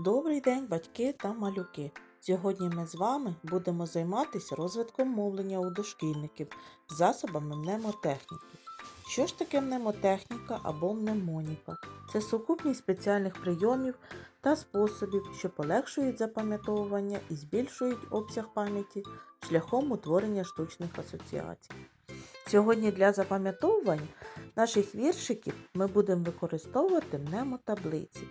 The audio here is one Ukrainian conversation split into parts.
Добрий день, батьки та малюки. Сьогодні ми з вами будемо займатися розвитком мовлення у дошкільників засобами мнемотехніки. Що ж таке мнемотехніка або мнемоніка? Це сукупність спеціальних прийомів та способів, що полегшують запам'ятовування і збільшують обсяг пам'яті шляхом утворення штучних асоціацій. Сьогодні для запам'ятовування наших віршиків ми будемо використовувати мнемотаблиці.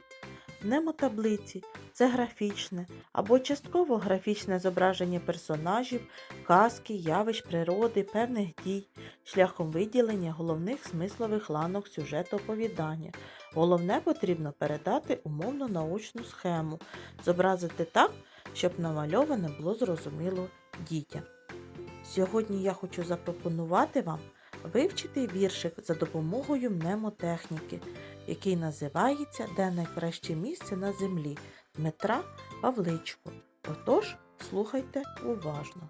Мнемотаблиці це графічне або частково графічне зображення персонажів, казки, явищ природи, певних дій, шляхом виділення головних смислових ланок сюжету оповідання. Головне потрібно передати умовно научну схему, зобразити так, щоб намальоване було зрозуміло дітям. Сьогодні я хочу запропонувати вам вивчити віршик за допомогою мнемотехніки, який називається Де найкраще місце на землі Дмитра Павличко. Отож, слухайте уважно.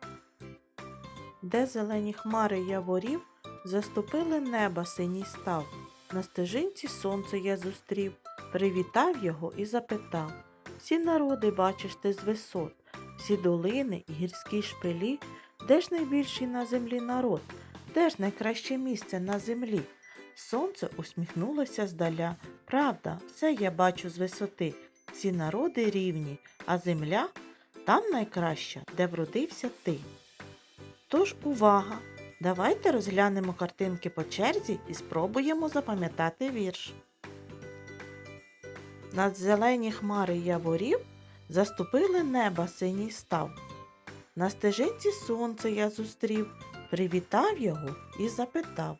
Де зелені хмари яворів, заступили неба синій став. На стежинці сонце я зустрів, привітав його і запитав Всі народи бачиш ти з висот, всі долини і гірські шпилі, де ж найбільший на землі народ, де ж найкраще місце на землі? Сонце усміхнулося здаля. Правда, все я бачу з висоти. Всі народи рівні, а земля там найкраща, де вродився ти. Тож увага! Давайте розглянемо картинки по черзі і спробуємо запам'ятати вірш. Над зелені хмари яворів заступили неба синій став. На стежинці сонце я зустрів, привітав його і запитав.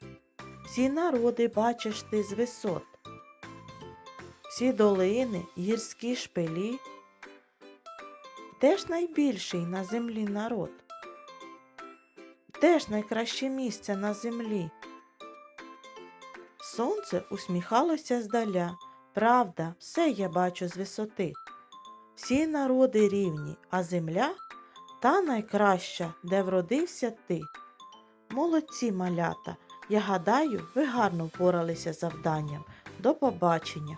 Всі народи бачиш ти з висот, всі долини, гірські шпилі. Де ж найбільший на землі народ? Де ж найкраще місце на землі? Сонце усміхалося здаля. Правда, все я бачу з висоти. Всі народи рівні, а земля та найкраща, де вродився ти. Молодці малята! Я гадаю, ви гарно впоралися з завданням. До побачення!